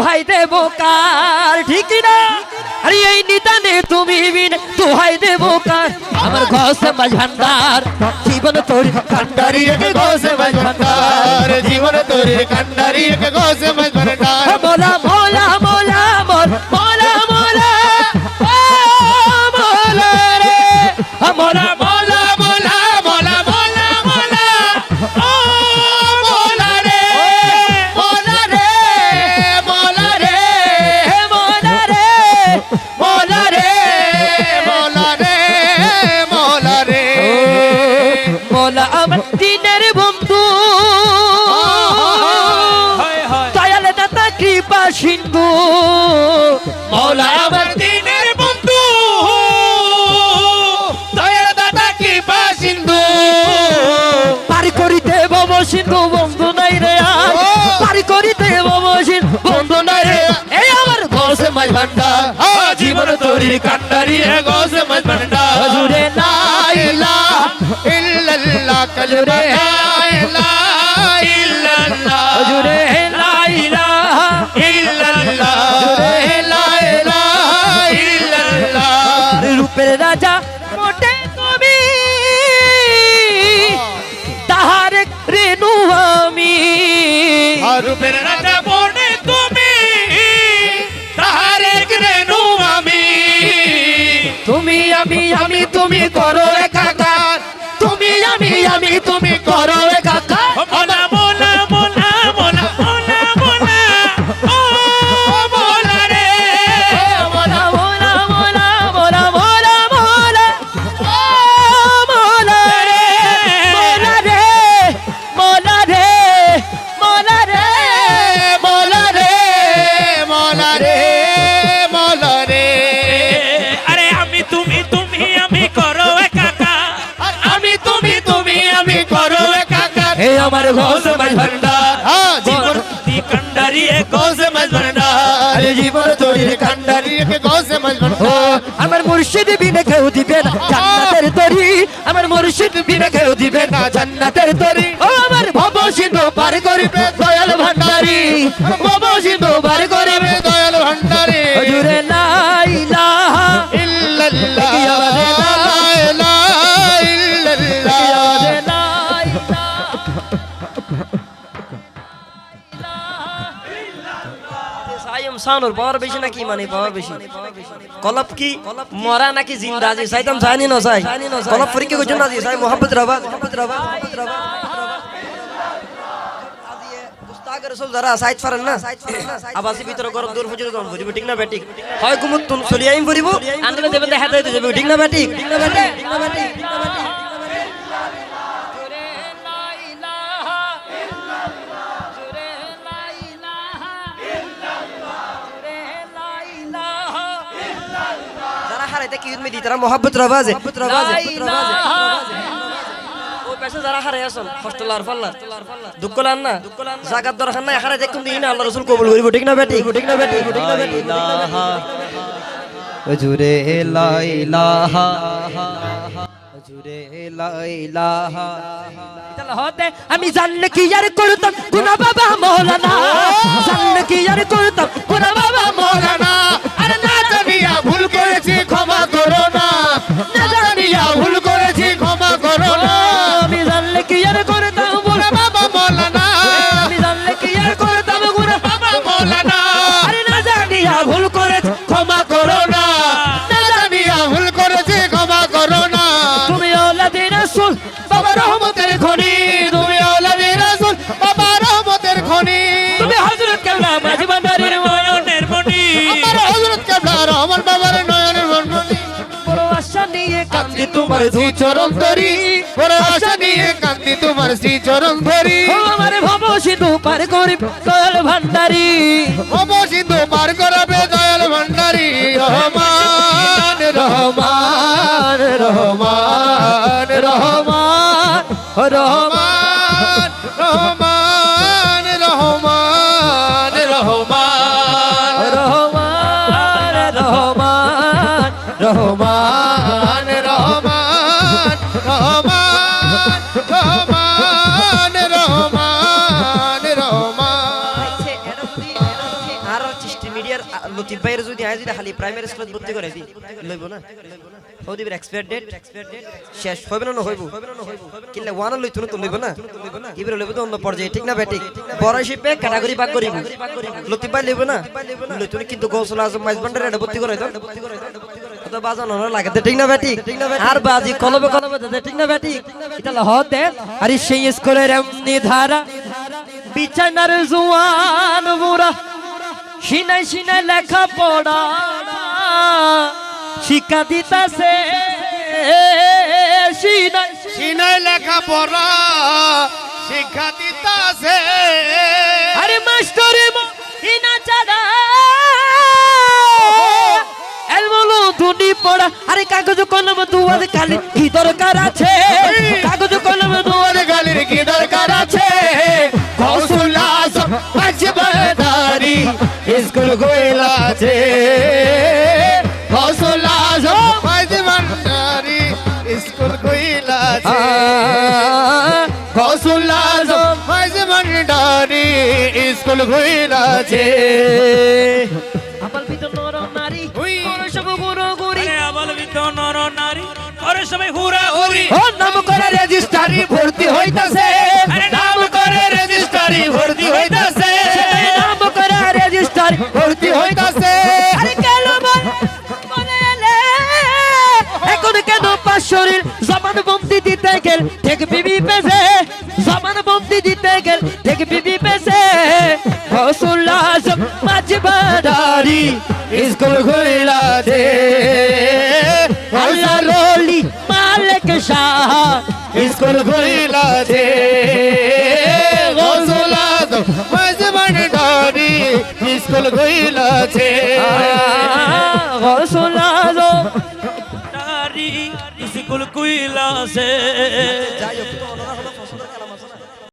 দোহাই দেব কার? ঠিক না আরে, এই নিদানে তুমি বিন, দোহাই দেব কার? আমার ঘস মাঝান্দার জীবন তোর কান্ডারি এক গোসে মাঝান্দার জীবন তোরে কান্ডারি এক গোসে মৌলা আমার দিনের বন্ধু। দয়ার দাদা কি সিন্ধু? পার করিতে বব সিন্ধু বন্ধু নাই রে আর! পার করিতে বব সিন্ধু বন্ধু নাই রে এই আমার ঘোষ মাঝ ভান্ডার। জীবন তোরি কান্ডারি গোসে মজ ভান্ডার। হজুরে লা ইলাহা ইল্লাল্লাহ কালমা লা ইলাহা ইল্লাল্লাহ। হজুরে মোটে কবি। তাহার রেণু আমি। রূপের রাজা বনে তুমি। তাহারে রেণু আমি। তুমি আমি আমি তুমি করো একাকার। তুমি আমি আমি তুমি করো একাকার। হে আমার ঘোষ মাঝ ভান্ডার হ্যাঁ জীবন কান্ডারি গৌসে মজ ভান্ডার জীবন কান্ডারি আমার মুর্শিদ বিনে কেউ দিবে না জান্নাতের তরি। আমার মুর্শিদ বিনে কেউ দিবে না জান্নাতের তরি। ও আমার ভব সিন্ধু পার করিবে দয়াল ভান্ডারি ভব সিন্ধু পার করিবে সাইম সানুর পাওয়ার বেশি নাকি মানে পাওয়ার বেশি? কলপ কি? মরা নাকি জিন্দা জি সাইতাম জানি না সাই পরীক্ষা করছেন না জি সাই মোহাম্মদ রাবাদ মোহাম্মদ রাবাদ মোহাম্মদ রাবাদ যারা সাইড ফারেন না আবাসি ভিতরে গরম দূর ফুজুর গরম ফুজিব ঠিক না ব্যাটিক হয় কুমুত তুন চলি আইম ফুরিব। আনলে দেবে দেখা দিতে যাবে ঠিক না ব্যাটিক ঠিক না ব্যাটিক ঠিক না ব্যাটিক ঠিক না ব্যাটিক যারা হারাইতে কি উদ্মি দি তারা মোহাব্বত রবাজে। রবাজে যারা হারাই আসল হস্টেল আর দুঃখ লান না? জাগাত দরকার নাই হারাই দেখুন দিই আল্লাহ রসুল কবুল করিব ঠিক না বেটি? ঠিক না বেটি ঠিক না বেটি হজুরে লাইলাহা হজুরে লাইলাহা তাহলে হতে আমি জানলে কি আর করতাম? বাবা মৌলানা? জানলে কি আর করতাম? বাবা মৌলানা? আরে না জানিয়া ভুল করেছি ক্ষমা শ্রী চরণ ধরি বড় আশা নিয়ে কান্দি তোমার শ্রী চরণ ধরি। আমার ভব সিধু পার করি দয়াল ভান্ডারি অব সিন্ধু পার করাবে দয়াল ভান্ডারি রহমান রহমান রহমান রহমান রহমান রহমান রহমান রহমান রহমান রহমান। রহমান রহমান রহমান লতিফ ভাইয়ের যদি আয়, যদি খালি প্রাইমারি স্কুলত ভর্তি করে দি লইব না? হৌ দিবের এক্সপায়ার ডেট শেষ, হইবে না হইব? কিনলে ওয়ান লইতো না, তো লইব না? ইবরে লইব তো অন্য পর্যায়ে, ঠিক না বেটি বড় শিপে ক্যাটাগরি ভাগ করিব। লতিফ ভাই লইব না? লইতো না, কিন্তু গৌসল আজম, মাইজ ভান্ডারে এটা ভর্তি করে দাও তো বাজানো লাগাতে, ঠিক না বেটি আর বাজি কলবে কলবে, দে ঠিক না বেটি এটা হতে আরে সেই স্কুলের এমনি ধারা, বিছানার জুয়ান বুড়া সিনাই সিনাই লেখা পড়া শিক্ষা দিতাছে। সিনাই সিনাই লেখা পড়া শিক্ষা দিতাছে। আরে মাস্টারে ইনা চাড়া এলমলো ধুনি পড়া। আরে কাগজ কলম দুয়ার কালি কি দরকার আছে? মজবদারি স্কুল গইলাছে কৌশল আজম স্কুল গইলাছে আপাল ভিতর নর নারী হুই। সব গুরু গুরি। আবাল বৃদ্ধ নর নারী করে সবাই হুরা হুরি। ও নাম করে রেজিস্ট্রারি ভর্তি হইতাছে। আরে নাম করে রেজিস্ট্রারি ভর্তি হইতাছে। নাম করে রেজিস্ট্রারি ভর্তি হইতাছে। দিতে গেল ঠিক বিবি পেছে জমান বন্দি দিতে গেল ঠিক বিবি পেছে। হসুল্লাস মাঝ বাড়ি স্কুল ঘুরিলা দে। আল্লাহ রলি মালিক শাহ, স্কুল ঘুরিলা দে। কৌশল আজম মজবদারি স্কুল গইলাছে হসুল্লাস নারী স্কুল কুইলা সে